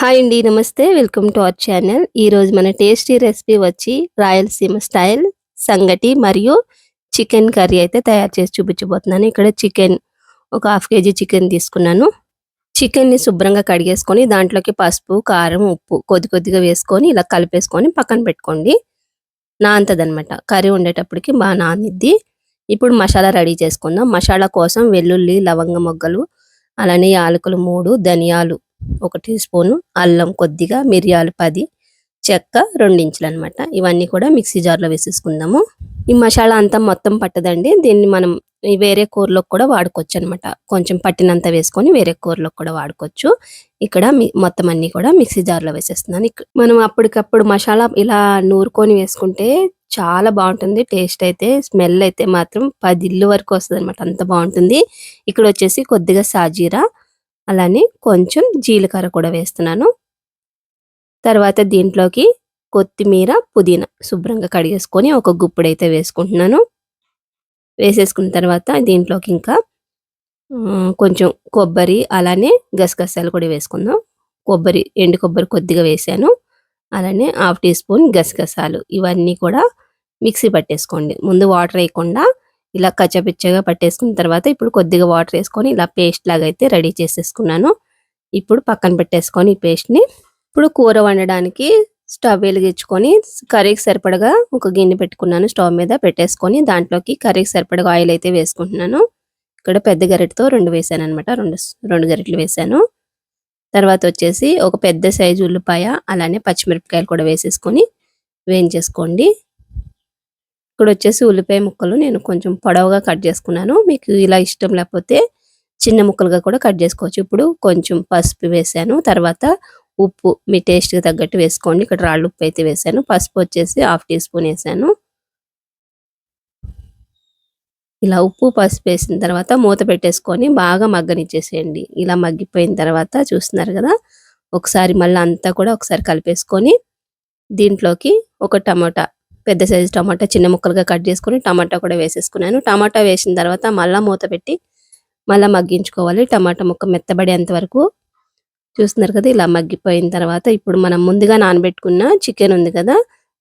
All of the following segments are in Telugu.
హాయ్ అండి నమస్తే. Welcome to our channel. ఈరోజు మన టేస్టీ రెసిపీ వచ్చి రాయలసీమ స్టైల్ సంగటి మరియు చికెన్ కర్రీ అయితే తయారు చేసి చూపించబోతున్నాను. ఇక్కడ చికెన్ ఒక హాఫ్ కేజీ చికెన్ తీసుకున్నాను. చికెన్ని శుభ్రంగా కడిగేసుకొని దాంట్లోకి పసుపు కారం ఉప్పు కొద్ది కొద్దిగా వేసుకొని ఇలా కలిపేసుకొని పక్కన పెట్టుకోండి. నాంతదనమాట కర్రీ ఉండేటప్పటికి బాగా నానిద్ది. ఇప్పుడు మసాలా రెడీ చేసుకుందాం. మసాలా కోసం వెల్లుల్లి లవంగ మొగ్గలు అలానే యాలకులు మూడు ధనియాలు ఒక టీ స్పూను అల్లం కొద్దిగా మిరియాలు పది చెక్క రెండించులు అనమాట ఇవన్నీ కూడా మిక్సీ జార్లో వేసేసుకుందాము. ఈ మసాలా అంతా మొత్తం పట్టదండి. దీన్ని మనం వేరే కూరలోకి కూడా వాడుకోవచ్చు అనమాట కొంచెం పట్టినంత వేసుకొని వేరే కూరలోకి కూడా వాడుకోవచ్చు. ఇక్కడ మొత్తం అన్నీ కూడా మిక్సీ జార్లో వేసేస్తున్నాను. మనం అప్పటికప్పుడు మసాలా ఇలా నూరుకొని వేసుకుంటే చాలా బాగుంటుంది. టేస్ట్ అయితే స్మెల్ అయితే మాత్రం పది ఇల్లు వరకు వస్తుంది అనమాట అంత బాగుంటుంది. ఇక్కడ వచ్చేసి కొద్దిగా సాజీరా అలానే కొంచెం జీలకర్ర కూడా వేస్తున్నాను. తర్వాత దీంట్లోకి కొత్తిమీర పుదీనా శుభ్రంగా కడిగేసుకొని ఒక గుప్పుడైతే వేసుకుంటున్నాను. వేసేసుకున్న తర్వాత దీంట్లోకి ఇంకా కొంచెం కొబ్బరి అలానే గసగసాలు కూడా వేసుకుందాం. కొబ్బరి ఎండు కొబ్బరి కొద్దిగా వేసాను. అలానే హాఫ్ టీ స్పూన్ గసగసాలు ఇవన్నీ కూడా మిక్సీ పట్టేసుకోండి. ముందు వాటర్ వేయకుండా ఇలా కచ్చపిచ్చగా పట్టేసుకున్న తర్వాత ఇప్పుడు కొద్దిగా వాటర్ వేసుకొని ఇలా పేస్ట్ లాగా అయితే రెడీ చేసేసుకున్నాను. ఇప్పుడు పక్కన పెట్టేసుకొని ఈ పేస్ట్ని ఇప్పుడు కూర వండడానికి స్టవ్ వెలిగించుకొని కర్రీకి సరిపడగా ఒక గిన్నె పెట్టుకున్నాను స్టవ్ మీద పెట్టేసుకొని దాంట్లోకి కర్రీకి సరిపడగా ఆయిల్ అయితే వేసుకుంటున్నాను. ఇక్కడ పెద్ద గరిటతో రెండు వేసాను అనమాట రెండు రెండు గరిటలు వేసాను. తర్వాత వచ్చేసి ఒక పెద్ద సైజు ఉల్లిపాయ అలానే పచ్చిమిరపకాయలు కూడా వేసేసుకొని వేయించేసుకోండి. ఇక్కడ వచ్చేసి ఉల్లిపాయ ముక్కలు నేను కొంచెం పొడవుగా కట్ చేసుకున్నాను. మీకు ఇలా ఇష్టం లేకపోతే చిన్న ముక్కలుగా కూడా కట్ చేసుకోవచ్చు. ఇప్పుడు కొంచెం పసుపు వేసాను. తర్వాత ఉప్పు మీ టేస్ట్కి తగ్గట్టు వేసుకోండి. ఇక్కడ రాళ్ళు ఉప్పు అయితే వేసాను. పసుపు వచ్చేసి హాఫ్ టీ స్పూన్ వేసాను. ఇలా ఉప్పు పసుపు వేసిన తర్వాత మూత పెట్టేసుకొని బాగా మగ్గనిచ్చేసేయండి. ఇలా మగ్గిపోయిన తర్వాత చూస్తున్నారు కదా ఒకసారి మళ్ళీ అంతా కూడా ఒకసారి కలిపేసుకొని దీంట్లోకి ఒక టమాటా పెద్ద సైజు టమాటా చిన్న ముక్కలుగా కట్ చేసుకొని టమాటా కూడా వేసేసుకున్నాను. టమాటా వేసిన తర్వాత మళ్ళా మూత పెట్టి మళ్ళీ మగ్గించుకోవాలి. టమాటా ముక్క మెత్తబడేంత వరకు చూస్తున్నారు కదా ఇలా మగ్గిపోయిన తర్వాత ఇప్పుడు మనం ముందుగా నానబెట్టుకున్న చికెన్ ఉంది కదా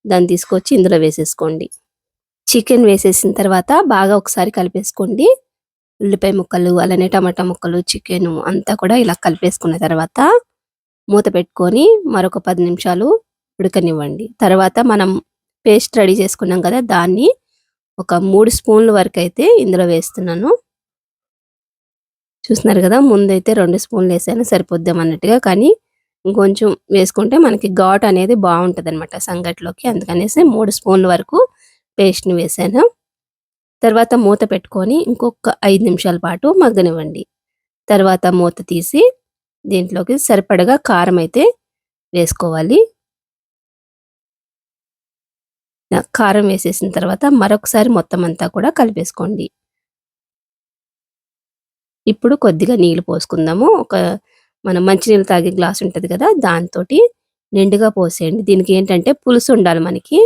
దాన్ని తీసుకొచ్చి ఇందులో వేసేసుకోండి. చికెన్ వేసేసిన తర్వాత బాగా ఒకసారి కలిపేసుకోండి. ఉల్లిపాయ ముక్కలు అలానే టమాటా ముక్కలు చికెన్ అంతా కూడా ఇలా కలిపేసుకున్న తర్వాత మూత పెట్టుకొని మరొక పది నిమిషాలు ఉడకనివ్వండి. తర్వాత మనం పేస్ట్ రెడీ చేసుకున్నాం కదా దాన్ని ఒక మూడు స్పూన్ల వరకు అయితే ఇందులో వేస్తున్నాను. చూస్తున్నారు కదా ముందైతే రెండు స్పూన్లు వేసాను సరిపోద్దాం అన్నట్టుగా. కానీ ఇంకొంచెం వేసుకుంటే మనకి ఘాట్ అనేది బాగుంటుంది అనమాట సంగట్లోకి అందుకనేసి మూడు స్పూన్ల వరకు పేస్ట్ని వేసాను. తర్వాత మూత పెట్టుకొని ఇంకొక ఐదు నిమిషాల పాటు మగ్గనివ్వండి. తర్వాత మూత తీసి దీంట్లోకి సరిపడగా కారం అయితే వేసుకోవాలి. కారం వేసేసిన తర్వాత మరొకసారి మొత్తం అంతా కూడా కలిపేసుకోండి. ఇప్పుడు కొద్దిగా నీళ్ళు పోసుకుందాము. ఒక మనం మంచినీళ్ళు తాగే గ్లాస్ ఉంటుంది కదా దాంతో నిండుగా పోసేయండి. దీనికి ఏంటంటే పులుసు ఉండాలి మనకి.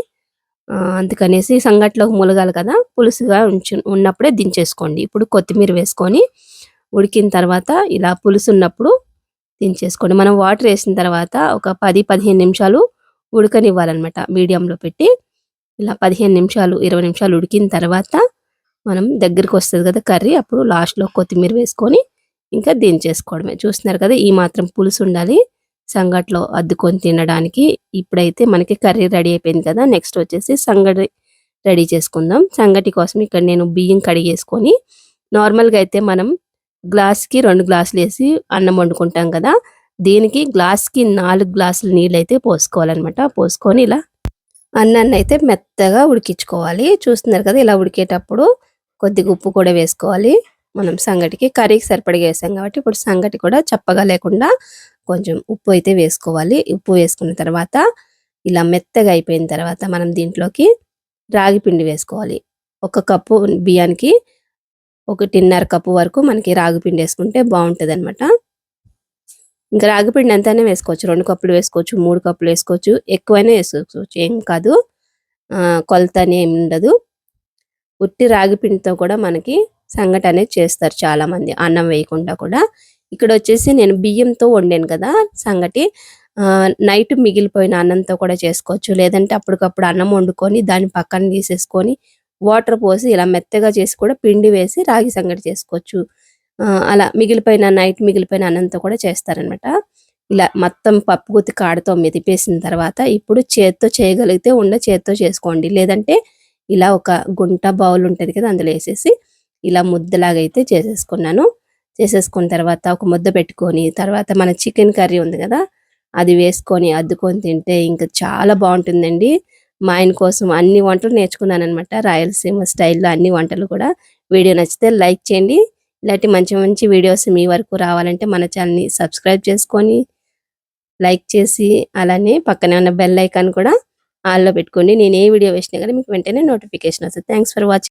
అందుకనేసి సంగట్లోకి ములగాలి కదా పులుసుగా ఉంచు ఉన్నప్పుడే దించేసుకోండి. ఇప్పుడు కొత్తిమీర వేసుకొని ఉడికిన తర్వాత ఇలా పులుసు ఉన్నప్పుడు దించేసుకోండి. మనం వాటర్ వేసిన తర్వాత ఒక పది పదిహేను నిమిషాలు ఉడకనివ్వాలన్నమాట మీడియంలో పెట్టి. ఇలా పదిహేను నిమిషాలు ఇరవై నిమిషాలు ఉడికిన తర్వాత మనం దగ్గరికి వస్తుంది కదా కర్రీ అప్పుడు లాస్ట్లో కొత్తిమీర వేసుకొని ఇంకా దించేసుకోవడమే చూస్తున్నారు కదా ఈ మాత్రం పులుసు ఉండాలి. సంగట్లో అద్దుకొని తినడానికి ఇప్పుడైతే మనకి కర్రీ రెడీ అయిపోయింది కదా నెక్స్ట్ వచ్చేసి సంగటి రెడీ చేసుకుందాం. సంగటి కోసం ఇక్కడ నేను బియ్యం కడిగేసుకొని నార్మల్గా అయితే మనం గ్లాస్కి రెండు గ్లాసులు వేసి అన్నం వండుకుంటాం కదా దీనికి గ్లాస్కి నాలుగు గ్లాసులు నీళ్ళు అయితే పోసుకోవాలన్నమాట. పోసుకొని ఇలా అన్నాన్ని అయితే మెత్తగా ఉడికించుకోవాలి. చూస్తున్నారు కదా ఇలా ఉడికేటప్పుడు కొద్దిగా ఉప్పు కూడా వేసుకోవాలి. మనం సంగటికి కర్రీకి సరిపడిగా వేసాం కాబట్టి ఇప్పుడు సంగటి కూడా చప్పగా లేకుండా కొంచెం ఉప్పు అయితే వేసుకోవాలి. ఉప్పు వేసుకున్న తర్వాత ఇలా మెత్తగా అయిపోయిన తర్వాత మనం దీంట్లోకి రాగి పిండి వేసుకోవాలి. ఒక కప్పు బియ్యానికి ఒకటిన్నర కప్పు వరకు మనకి రాగి పిండి వేసుకుంటే బాగుంటుంది అనమాట ఇంకా రాగి పిండి ఎంతైనా వేసుకోవచ్చు. రెండు కప్పులు వేసుకోవచ్చు మూడు కప్పులు వేసుకోవచ్చు. ఎక్కువైనా వేసుకోవచ్చు. ఏం కాదు. కొలత అని ఏమి ఉండదు. ఉట్టి రాగి పిండితో కూడా మనకి సంగటి అనేది చేస్తారు చాలామంది. అన్నం వేయకుండా కూడా. ఇక్కడ వచ్చేసి నేను బియ్యంతో వండాను కదా సంగటి. నైట్ మిగిలిపోయిన అన్నంతో కూడా చేసుకోవచ్చు. లేదంటే అప్పటికప్పుడు అన్నం వండుకొని దాన్ని పక్కన తీసేసుకొని వాటర్ పోసి ఇలా మెత్తగా చేసి కూడా పిండి వేసి రాగి సంగటి చేసుకోవచ్చు. అలా మిగిలిపోయిన నైట్ మిగిలిపోయిన అన్నంతో కూడా చేస్తారనమాట ఇలా మొత్తం పప్పు గుత్తి కాడతో మెదిపేసిన తర్వాత ఇప్పుడు చేత్తో చేయగలిగితే ఉండ చేత్తో చేసుకోండి. లేదంటే ఇలా ఒక గుంట బౌల్ ఉంటుంది కదా అందులో వేసేసి ఇలా ముద్దలాగా అయితే చేసేసుకున్నాను. చేసేసుకున్న తర్వాత ఒక ముద్ద పెట్టుకొని తర్వాత మన చికెన్ కర్రీ ఉంది కదా అది వేసుకొని అద్దుకొని తింటే ఇంకా చాలా బాగుంటుందండి. మా ఆయన కోసం అన్ని వంటలు నేర్చుకున్నాను అనమాట రాయలసీమ స్టైల్లో అన్ని వంటలు కూడా. వీడియో నచ్చితే లైక్ చేయండి. ఇలాంటి మంచి మంచి వీడియోస్ మీ వరకు రావాలంటే మన ఛానల్ని సబ్స్క్రైబ్ చేసుకొని లైక్ చేసి అలానే పక్కనే ఉన్న బెల్ ఐకాన్ కూడా ఆల్లో పెట్టుకోండి. నేను ఏ వీడియో వేసినా కానీ మీకు వెంటనే నోటిఫికేషన్ వస్తుంది. Thanks for watching